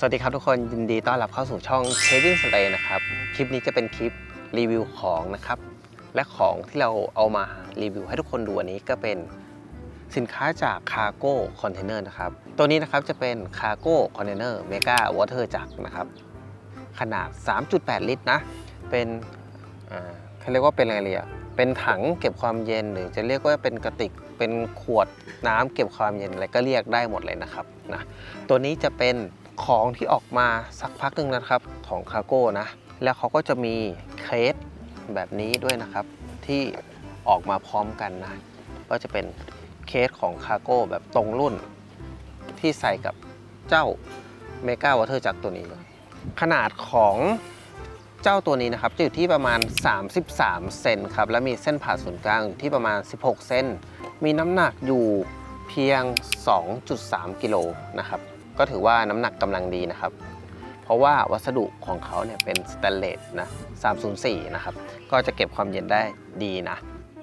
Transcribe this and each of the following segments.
สวัสดีครับทุกคนยินดีต้อนรับเข้าสู่ช่อง Kevin Slay นะครับ คลิปนี้จะเป็นคลิปรีวิวของนะครับ และของที่เราเอามารีวิวให้ทุกคนดูวันนี้ก็เป็นสินค้าจาก Cargo Container นะครับ ตัวนี้นะครับจะเป็น Cargo Container Mega Water Jug นะครับ ขนาด 3.8 ลิตรนะ เป็นเขาเรียกว่าเป็นอะไรอะเป็นถังเก็บความเย็นหรือจะเรียกว่าเป็นกระติกเป็นขวดน้ำเก็บความเย็นอะไรก็เรียกได้หมดเลยนะครับนะตัวนี้จะเป็น ของที่ออกมาสักพักหนึ่งนะครับของคาโก้นะ แล้วเขาก็จะมีเคสแบบนี้ด้วยนะครับ ที่ออกมาพร้อมกันนะ ก็จะเป็นเคสของคาโก้แบบตรงรุ่น ที่ใส่กับเจ้าเมกาวอเตอร์จากตัวนี้เลยขนาดของเจ้าตัวนี้นะครับจะอยู่ที่ประมาณ 33 เซนครับ และมีเส้นผ่าศูนย์กลางอยู่ที่ประมาณ 16 เซนมีน้ำหนักอยู่เพียง 2.3 กิโลนะครับ ก็ถือว่าน้ำหนักกำลังดีนะครับ เพราะว่าวัสดุของเขาเนี่ยเป็นสแตนเลสนะ304 นะครับ ก็จะเก็บความเย็นได้ดีนะ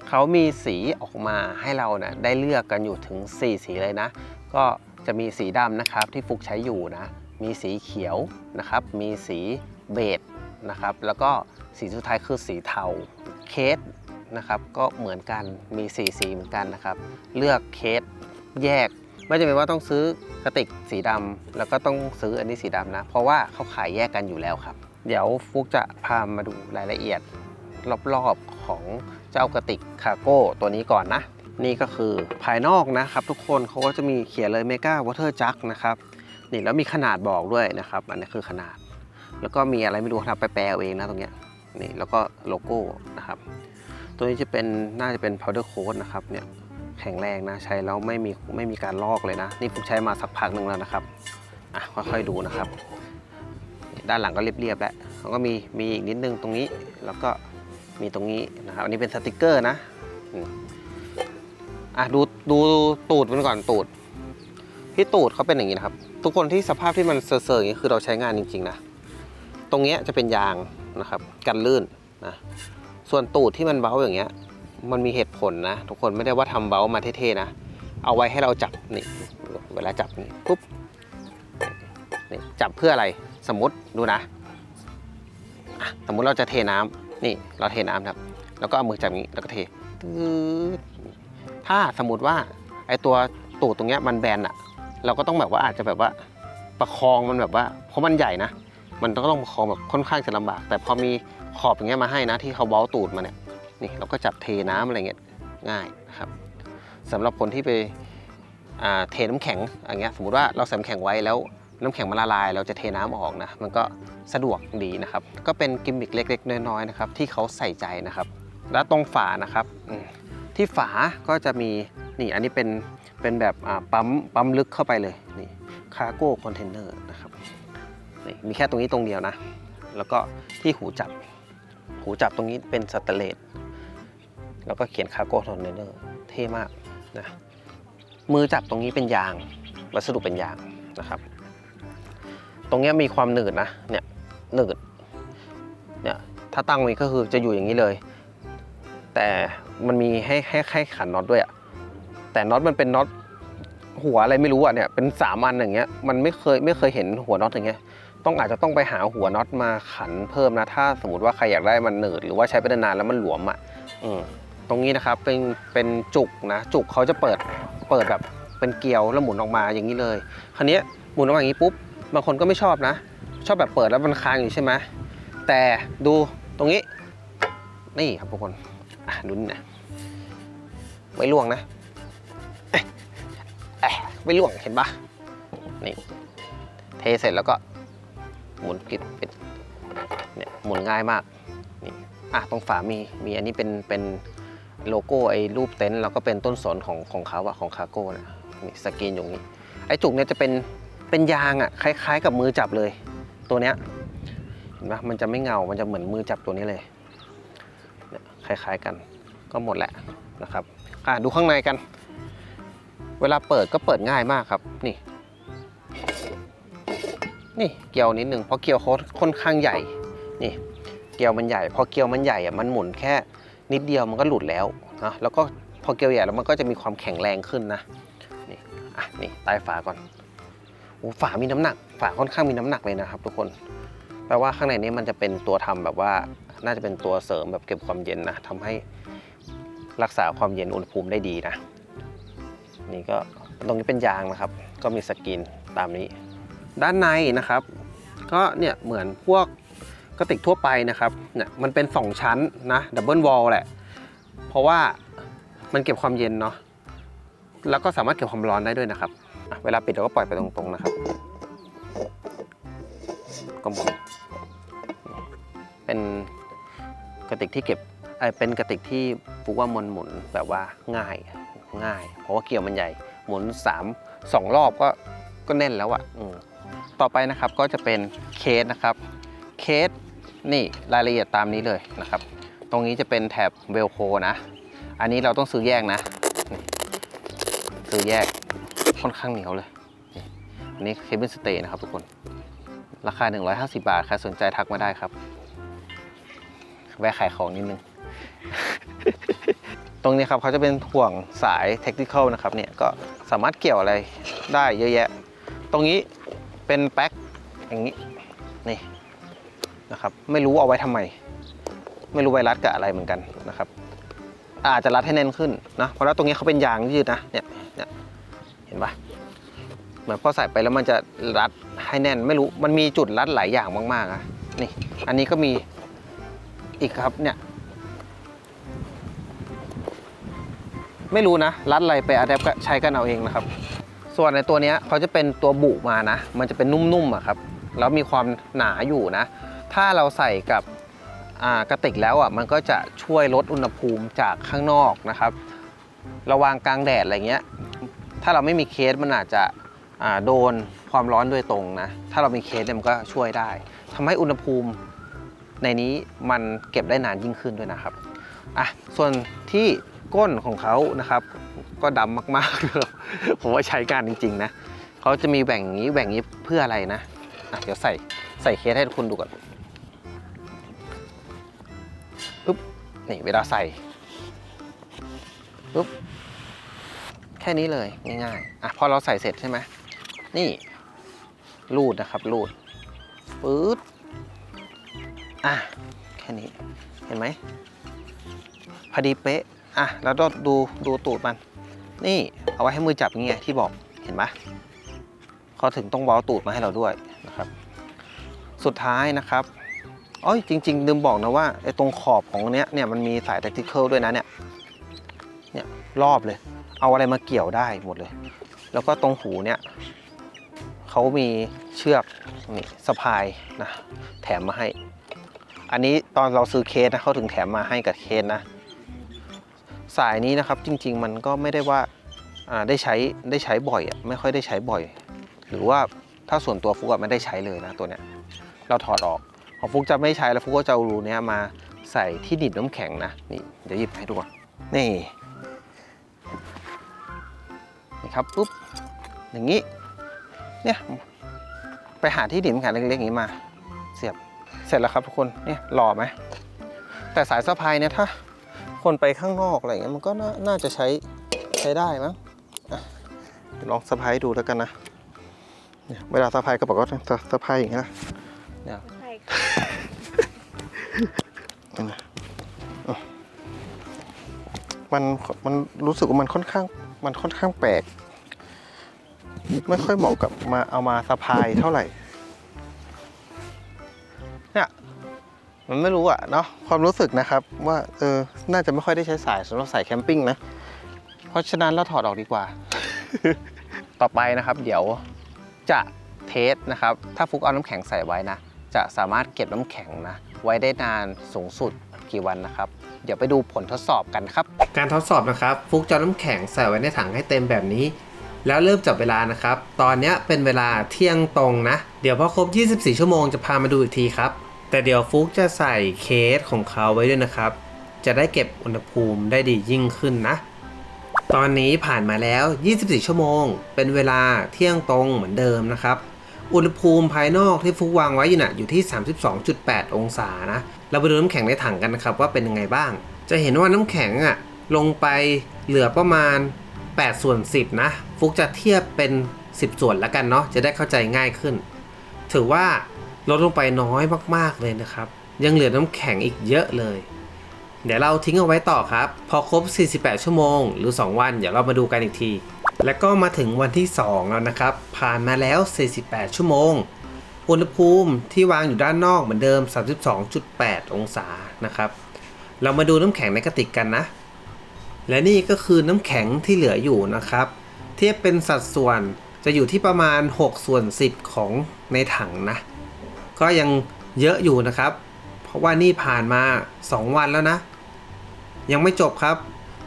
เขามีสีออกมาให้เรานะได้เลือกกันอยู่ถึง 4 สีเลยนะ ก็จะมีสีดำนะครับที่ฟุกใช้อยู่นะ มีสีเขียวนะครับ มีสีเบจนะครับ แล้วก็สีสุดท้ายคือสีเทา เคสนะครับก็เหมือนกัน มีสีสีเหมือนกันนะครับ เลือกเคสแยก ไม่จำเป็นว่าต้องซื้อกระติกสีดำแล้วก็ต้องซื้ออันนี้สีดำนะ เพราะว่าเขาขายแยกกันอยู่แล้วครับ เดี๋ยวฟุกจะพามาดูรายละเอียดรอบๆของเจ้ากระติกคาโก้ตัวนี้ก่อนนะ นี่ก็คือภายนอกนะครับ ทุกคนเขาก็จะมีเขียนเลยเมกาวอเตอร์จักนะครับนี่แล้วมีขนาดบอกด้วยนะครับ อันนี้คือขนาด แล้วก็มีอะไรไม่รู้ครับไปแปลเอาเองนะตรงเนี้ยนี่แล้วก็โลโก้นะครับ ตัวนี้จะเป็นน่าจะเป็น powder coat นะครับเนี่ย แข็งแรงนะ ใช้แล้วไม่มีไม่มีการลอกเลยนะ นี่ผมใช้มาสักพักหนึ่งแล้วนะครับอะค่อยๆดูนะครับ ด้านหลังก็เรียบๆแล้วแล้วก็มีมีอีกนิดนึงตรงนี้แล้วก็มีตรงนี้นะครับอันนี้เป็นสติกเกอร์นะอะดูดูตูดมันก่อนตูดที่ตูดเขาเป็นอย่างนี้นะครับ ทุกคนที่สภาพที่มันเซอร์ๆอย่างนี้คือเราใช้งานจริงๆนะตรงเนี้ยจะเป็นยางนะครับ กันลื่นนะส่วนตูดที่มันเบ้าอย่างเงี้ย มันมีเหตุผลนะ ทุกคนไม่ได้ว่าทำเบ้ามาเท่ๆนะ เอาไว้ให้เราจับนี่เวลาจับนี่ปุ๊บนี่จับเพื่ออะไรสมมติดูนะสมมุติเราจะเทน้ำนี่เราเทน้ำครับ แล้วก็เอามือจับนี้แล้วก็เทตืดถ้าสมมติว่าไอตัวตูดตรงเนี้ยมันแบนอะเราก็ต้องแบบว่าอาจจะแบบว่าประคองมันแบบว่าเพราะมันใหญ่นะ มันต้องต้องประคองแบบค่อนข้างจะลำบาก แต่พอมีขอบอย่างเงี้ยมาให้นะ ที่เขาเว้าตูดมาเนี่ย นี่เราก็จับเทน้ำอะไรเงี้ยง่ายนะครับสำหรับคนที่ไปเทน้ำแข็งอย่างเงี้ยสมมติว่าเราใส่น้ำแข็งไว้แล้วน้ำแข็งมันละลาย เราจะเทน้ำออกนะมันก็สะดวกดีนะครับ ก็เป็นกิมมิคเล็ก ๆ น้อยๆนะครับที่เขาใส่ใจนะครับ แล้วตรงฝานะครับที่ฝาก็จะมีนี่อันนี้เป็นเป็นแบบปั๊มปั๊มลึกเข้าไปเลยนี่คาร์โก้คอนเทนเนอร์นะครับนี่มีแค่ตรงนี้ตรงเดียวนะ แล้วก็ที่หูจับ หูจับตรงนี้เป็นสแตนเลส แล้วก็เขียนคาร์โก้ทอนเนอร์เท่มากนะมือจับตรงนี้เป็นยาง วัสดุเป็นยางนะครับ ตรงเนี้ยมีความหนืดนะเนี่ยหนืดเนี่ยถ้าตั้งไว้ก็คือจะอยู่อย่างนี้เลย แต่มันมีให้ให้ให้ขันน็อตด้วยอะแต่น็อตมันเป็นน็อตหัวอะไรไม่รู้อะเนี่ยเป็นสามอันอย่างเงี้ยมันไม่เคยไม่เคยเห็นหัวน็อตอย่างเงี้ยต้องอาจจะต้องไปหาหัวน็อตมาขันเพิ่มนะ ถ้าสมมติว่าใครอยากได้มันหนืดหรือว่าใช้ไปนานแล้วมันหลวมอะอืม ตรงนี้นะครับเป็นเป็นจุกนะจุกเขาจะเปิดเปิดแบบเป็นเกลียวแล้วหมุนออกมาอย่างนี้เลย คราวนี้หมุนออกมาอย่างนี้ปุ๊บบางคนก็ไม่ชอบนะ ชอบแบบเปิดแล้วมันค้างอยู่ใช่ไหมแต่ดูตรงนี้ นี่ครับทุกคนอะดูนี่นะไม่ล่วงนะเอ๊ะไม่ล่วงเห็นปะนี่เทเสร็จแล้วก็หมุนกิดปิดเนี่ยหมุนง่ายมากนี่อะตรงฝามีมีอันนี้เป็นเป็น โลโก้ไอ้รูปเต็นท์แล้วก็เป็นต้นสนของของเขาอะของคาโก้นะนี่สกรีนอยู่นี้ ไอ้จุกเนี่ยจะเป็นเป็นยางอะคล้ายๆ กับมือจับเลย ตัวเนี้ยเห็นปะมันจะไม่เงา มันจะเหมือนมือจับตัวนี้เลยเนี่ยคล้ายๆกัน ก็หมดแหละนะครับอะดูข้างในกัน เวลาเปิดก็เปิดง่ายมากครับนี่ นี่เกลียวนิดนึงเพราะเกลียวเขาค่อนข้างใหญ่นี่เกลียวมันใหญ่พอเกลียวมันใหญ่อะมันหมุนแค่ นิดเดียวมันก็หลุดแล้วนะแล้วก็พอเกลียวใหญ่แล้วมันก็จะมีความแข็งแรงขึ้นนะนี่อะนี่ใต้ฝาก่อนโอ้ฝามีน้ำหนัก ฝาค่อนข้างมีน้ำหนักเลยนะครับ ทุกคนแปลว่าข้างในนี้มันจะเป็นตัวทำแบบว่าน่าจะเป็นตัวเสริมแบบเก็บความเย็นนะทำให้รักษาความเย็นอุณหภูมิได้ดีนะ นี่ก็ตรงนี้เป็นยางนะครับ ก็มีสกรีนตามนี้ ด้านในนะครับ ก็เนี่ยเหมือนพวก กระติกทั่วไปนะครับเนี่ยมันเป็น 2 ชั้นนะดับเบิลวอลแหละ เพราะว่ามันเก็บความเย็นเนาะแล้วก็สามารถเก็บความร้อนได้ด้วยนะครับ เวลาปิดเราก็ปล่อยไปตรงๆนะครับก็หมดเป็นกระติกที่เก็บเอ้ยเป็นกระติกที่ฟุกว่ามันหมุนแบบว่าง่ายง่าย เพราะว่าเกี่ยวมันใหญ่หมุน3 2รอบก็ก็แน่นแล้วอะ่ะต่อไปนะครับก็จะเป็นเคสนะครับ เคส นี่รายละเอียดตามนี้เลยนะครับ ตรงนี้จะเป็นแถบเวลโคนะ อันนี้เราต้องซื้อแยกนะ ซื้อแยกค่อนข้างเหนียวเลยนี่อันนี้เคเบิลสเตย์นะครับทุกคน ราคา 150 บาท ใครสนใจทักมาได้ครับ แวะขายของนิดนึง ตรงนี้ครับเขาจะเป็นห่วงสายเทคนิคอลนะครับเนี่ย ก็สามารถเกี่ยวอะไรได้เยอะแยะ ตรงนี้เป็นแป๊กอย่างนี้ นี่ นะครับ ไม่รู้เอาไว้ทำไม ไม่รู้ไวรัสกับอะไรเหมือนกันนะครับ อาจจะรัดให้แน่นขึ้นนะเพราะว่าตรงนี้เขาเป็นยางยืดนะเนี่ยเนี่ยเห็นปะเหมือนพอใส่ไปแล้วมันจะรัดให้แน่นไม่รู้มันมีจุดรัดหลายอย่างมากๆอะนี่อันนี้ก็มีอีกครับเนี่ยไม่รู้นะ รัดอะไรไปอะแดปก็ใช้กันเอาเองนะครับ ส่วนในตัวนี้เขาจะเป็นตัวบุมานะ มันจะเป็นนุ่มๆอะครับ แล้วมีความหนาอยู่นะ ถ้าเราใส่กับกระติกแล้วอะมันก็จะช่วยลดอุณหภูมิจากข้างนอกนะครับ ระวางกลางแดดอะไรเงี้ย ถ้าเราไม่มีเคสมันอาจจะโดนความร้อนโดยตรงนะ ถ้าเรามีเคสเนี่ยมันก็ช่วยได้ทำให้อุณหภูมิในนี้มันเก็บได้นานยิ่งขึ้นด้วยนะครับอะส่วนที่ก้นของเขานะครับ ก็ดำมากๆเลยผมว่าใช้การจริง ๆ นะเขาจะมีแบ่งนี้แบ่งอย่างนี้เพื่ออะไรนะอะเดี๋ยวใส่ใส่เคสให้ทุกคนดูก่อน นี่เวลาใส่ปุ๊บแค่นี้เลยง่ายๆอะพอเราใส่เสร็จใช่ไหมนี่รูดนะครับรูดปื๊ดอะแค่นี้เห็นไหมพอดีเป๊ะอะแล้วก็ดูดูตูดมัน นี่เอาไว้ให้มือจับเงี้ยที่บอกเห็นไหมเขาถึงต้องเว้าตูดมาให้เราด้วยนะครับ สุดท้ายนะครับ อ๋อจริง ๆ ลืมบอกนะว่าไอ้ตรงขอบของเนี้ยเนี่ยมันมีสาย tactical ด้วยนะเนี่ยเนี่ยรอบเลย เอาอะไรมาเกี่ยวได้หมดเลย แล้วก็ตรงหูเนี่ยเขามีเชือกนี่สะพายนะแถมมาให้ อันนี้ตอนเราซื้อเคสนะเขาถึงแถมมาให้กับเคสนะ สายนี้นะครับจริง ๆ มันก็ไม่ได้ว่าอ่าได้ใช้ได้ใช้บ่อยอะไม่ค่อยได้ใช้บ่อย หรือว่าถ้าส่วนตัวฟุกไม่ได้ใช้เลยนะตัวเนี้ยเราถอดออก ของฟุกจะไม่ใช้แล้วฟุกก็จะเอารูเนี้ยมาใส่ที่ดิบน้ำแข็งนะนี่เดี๋ยวหยิบให้ดูก่อนนี่นี่ครับปุ๊บอย่างนี้เนี่ยไปหาที่ดิบน้ำแข็งเล็กๆอย่างนี้มา เสียบเสร็จแล้วครับทุกคนเนี่ยหล่อไหมแต่สายสะพายเนี่ยถ้า คนไปข้างนอกอะไรเงี้ยมันก็น่าน่าจะใช้ใช้ได้มั้งลองสะพายดูแล้วกันนะเนี่ยเวลาสะพายกระเป๋าก็สะพายอย่างนี้นะเนี่ย ใช่ค่ะ นี่นะอะ มันมันรู้สึกว่ามันค่อนข้าง มันค่อนข้างแปลก ไม่ค่อยเหมาะกับมาเอามาสะพายเท่าไหร่เนี่ยมันไม่รู้อะเนาะความรู้สึกนะครับ ว่าเออน่าจะไม่ค่อยได้ใช้สายสำหรับสายแคมปิ้งนะ เพราะฉะนั้นเราถอดออกดีกว่า ต่อไปนะครับ เดี๋ยวจะเทสนะครับ ถ้าฟุกเอาน้ำแข็งใส่ไว้นะ จะสามารถเก็บน้ำแข็งนะ ไว้ได้นานสูงสุดกี่วันนะครับ เดี๋ยวไปดูผลทดสอบกันครับ การทดสอบนะครับ ฟุกจะเอน้ำแข็งใส่ไว้ในถังให้เต็มแบบนี้ แล้วเริ่มจับเวลานะครับ ตอนนี้เป็นเวลาเที่ยงตรงนะ เดี๋ยวพอครบ 24 ชั่วโมงจะพามาดูอีกทีครับ แต่เดี๋ยวฟุกจะใส่เคสของเขาไว้ด้วยนะครับ จะได้เก็บอุณหภูมิได้ดียิ่งขึ้นนะ ตอนนี้ผ่านมาแล้ว 24 ชั่วโมง เป็นเวลาเที่ยงตรงเหมือนเดิมนะครับ อุณหภูมิภายนอกที่ฟุกวางไว้อยู่น่ะอยู่ที่ 32.8 องศานะ เราไปดูน้ำแข็งในถังกันนะครับว่าเป็นยังไงบ้าง จะเห็นว่าน้ำแข็งอะลงไปเหลือประมาณ8ส่วน10 นะ ฟุกจะเทียบเป็น 10 ส่วนแล้วกันเนาะจะได้เข้าใจง่ายขึ้น ถือว่าลดลงไปน้อยมากๆเลยนะครับ ยังเหลือน้ำแข็งอีกเยอะเลย เดี๋ยวเราทิ้งเอาไว้ต่อครับ พอครบ 48 ชั่วโมง หรือ 2 วัน เดี๋ยวเรามาดูกันอีกที แล้วก็มาถึงวันที่ 2 แล้วนะครับ ผ่านมาแล้ว 48 ชั่วโมง อุณหภูมิที่วางอยู่ด้านนอกเหมือนเดิม 32.8 องศานะครับ เรามาดูน้ำแข็งในกระติกกันนะ และนี่ก็คือน้ำแข็งที่เหลืออยู่นะครับ เทียบเป็นสัดส่วนจะอยู่ที่ประมาณ 6 ส่วน 10 ของในถังนะ ก็ยังเยอะอยู่นะครับ เพราะว่านี่ผ่านมา 2 วันแล้วนะ ยังไม่จบครับ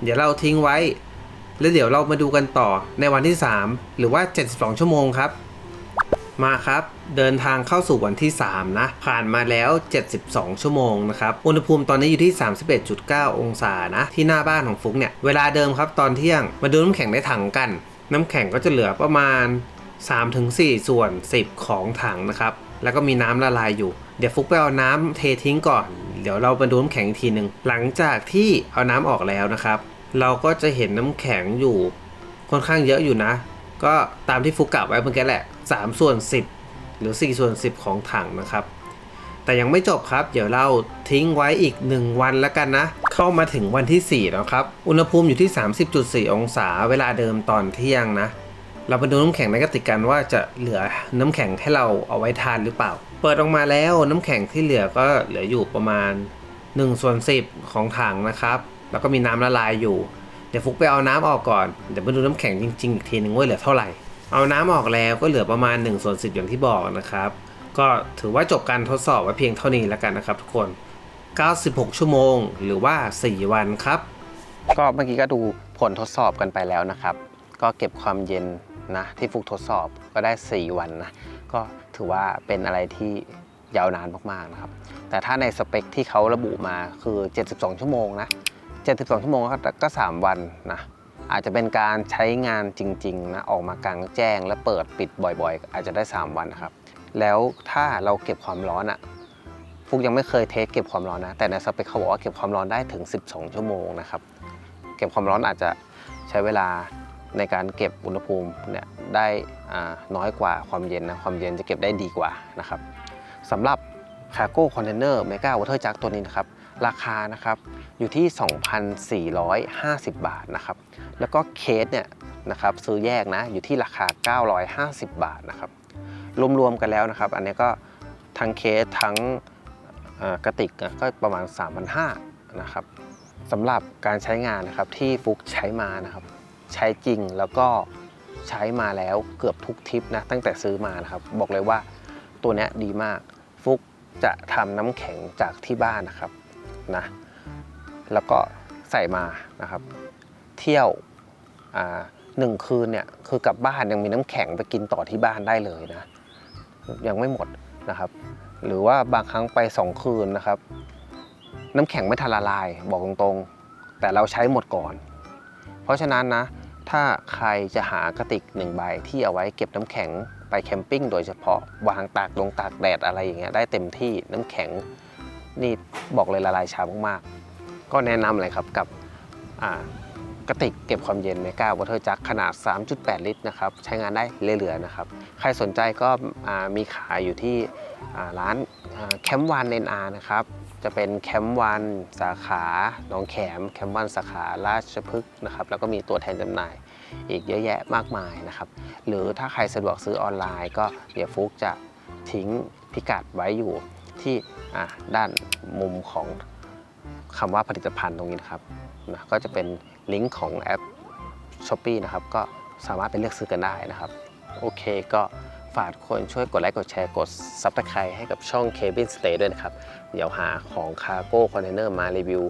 เดี๋ยวเราทิ้งไว้ แล้วเดี๋ยวเรามาดูกันต่อในวันที่ 3 หรือว่า 72 ชั่วโมงครับ มาครับ เดินทางเข้าสู่วันที่ 3 นะ ผ่านมาแล้ว 72 ชั่วโมงนะครับ อุณหภูมิตอนนี้อยู่ที่ 31.9 องศานะ ที่หน้าบ้านของฟุกเนี่ย เวลาเดิมครับตอนเที่ยง มาดูน้ำแข็งในถังกัน น้ำแข็งก็จะเหลือประมาณ 3-4 ส่วน 10 ของถังนะครับ แล้วก็มีน้ำละลายอยู่ เดี๋ยวฟุกไปเอาน้ำเททิ้งก่อน เดี๋ยวเรามาดูน้ำแข็งอีกทีหนึ่งหลังจากที่เอาน้ำออกแล้วนะครับ เราก็จะเห็นน้ำแข็งอยู่ค่อนข้างเยอะอยู่นะ ก็ตามที่ฟุกกะไว้เมื่อกี้แหละ3ส่วน10 หรือ4ส่วน10 ของถังนะครับ แต่ยังไม่จบครับ เดี๋ยวเราทิ้งไว้อีก 1 วันแล้วกันนะ เข้ามาถึงวันที่ 4 แล้วครับ อุณหภูมิอยู่ที่ 30.4 องศาเวลาเดิมตอนเที่ยงนะ เรามาดูน้ำแข็งในกระติกกันว่าจะเหลือน้ำแข็งให้เราเอาไว้ทานหรือเปล่า เปิดออกมาแล้วน้ำแข็งที่เหลือก็เหลืออยู่ประมาณ1ส่วน10 ของถังนะครับ แล้วก็มีน้ำละลายอยู่ เดี๋ยวฟุกไปเอาน้ำออกก่อน เดี๋ยวมาดูน้ำแข็งจริงๆอีกทีหนึ่งว่าเหลือเท่าไหร่ เอาน้ำออกแล้วก็เหลือประมาณ1ส่วน10อย่างที่บอกนะครับ ก็ถือว่าจบการทดสอบไว้เพียงเท่านี้แล้วกันนะครับทุกคน 96 ชั่วโมงหรือว่า 4 วันครับ ก็เมื่อกี้ก็ดูผลทดสอบกันไปแล้วนะครับ ก็เก็บความเย็นนะที่ฟุกทดสอบก็ได้ 4 วันนะ ก็ถือว่าเป็นอะไรที่ยาวนานมากๆนะครับ แต่ถ้าในสเปคที่เขาระบุมาคือ 72 ชั่วโมงนะ 72 ชั่วโมงก็ 3 วันนะอาจจะเป็นการใช้งานจริงๆนะออกมากลางแจ้งและเปิดปิดบ่อยๆ อาจจะได้ 3 วันนะครับ แล้วถ้าเราเก็บความร้อนอะฟุกยังไม่เคยเทสเก็บความร้อนนะ แต่ในสเปคเขาบอกว่าเก็บความร้อนได้ถึง 12 ชั่วโมงนะครับเก็บความร้อนอาจจะใช้เวลาในการเก็บอุณหภูมิเนี่ยได้น้อยกว่าความเย็นนะความเย็นจะเก็บได้ดีกว่านะครับสำหรับคาร์โก้คอนเทนเนอร์เมกาวอเตอร์จักตัวนี้นะครับ ราคานะครับอยู่ที่ 2,450 บาทนะครับ แล้วก็เคสเนี่ยนะครับซื้อแยกนะอยู่ที่ราคา 950 บาทนะครับรวมๆกันแล้วนะครับ อันนี้ก็ทั้งเคสทั้งกระติกนะก็ประมาณ 3,500นะครับสำหรับการใช้งานนะครับที่ฟุกใช้มานะครับ ใช้จริงแล้วก็ใช้มาแล้วเกือบทุกทริปนะตั้งแต่ซื้อมานะครับ บอกเลยว่าตัวนี้ดีมาก ฟุกจะทำน้ำแข็งจากที่บ้านนะครับ นะแล้วก็ใส่มานะครับ เที่ยวหนึ่งคืนเนี่ยคือกลับบ้านยังมีน้ำแข็งไปกินต่อที่บ้านได้เลยนะยังไม่หมดนะครับ หรือว่าบางครั้งไป 2 คืนนะครับ น้ำแข็งไม่ทันละลายบอกตรงๆ แต่เราใช้หมดก่อน เพราะฉะนั้นนะถ้าใครจะหากระติกหนึ่งใบที่เอาไว้เก็บน้ำแข็งไปแคมปิ้งโดยเฉพาะวางตากลงตากแดดอะไรอย่างเงี้ยได้เต็มที่น้ำแข็ง นี่บอกเลยละลายช้ามากๆ ก็แนะนำเลยครับกับกระติกเก็บความเย็นเมกาวอเตอร์จักขนาด 3.8 ลิตรนะครับใช้งานได้เรื่อยๆนะครับ ใครสนใจก็มีขายอยู่ที่ร้านแคมป์วันเอ็นอาร์นะครับจะเป็นแคมป์วันสาขาหนองแขมแคมป์วันสาขาราชพฤกษ์นะครับแล้วก็มีตัวแทนจำหน่ายอีกเยอะแยะมากมายนะครับ หรือถ้าใครสะดวกซื้อออนไลน์ก็เดี๋ยวฟุกจะทิ้งพิกัดไว้อยู่ ที่ด้านมุมของคำว่าผลิตภัณฑ์ตรงนี้นะครับนะก็จะเป็นลิงก์ของแอปช้อปปีนะครับก็สามารถไปเลือกซื้อกันได้นะครับ โอเคก็ฝากคนช่วยกดไลค์กดแชร์กด Subscribe ให้กับช่อง Cabin Stay ด้วยนะครับ เดี๋ยวหาของ Cargo Container มารีวิว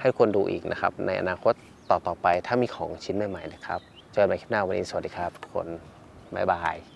ให้คนดูอีกนะครับ ในอนาคตต่อๆไปถ้ามีของชิ้นใหม่ๆนะครับ เจอกันใหม่คลิปหน้าวันนี้สวัสดีครับทุกคน บ๊ายบาย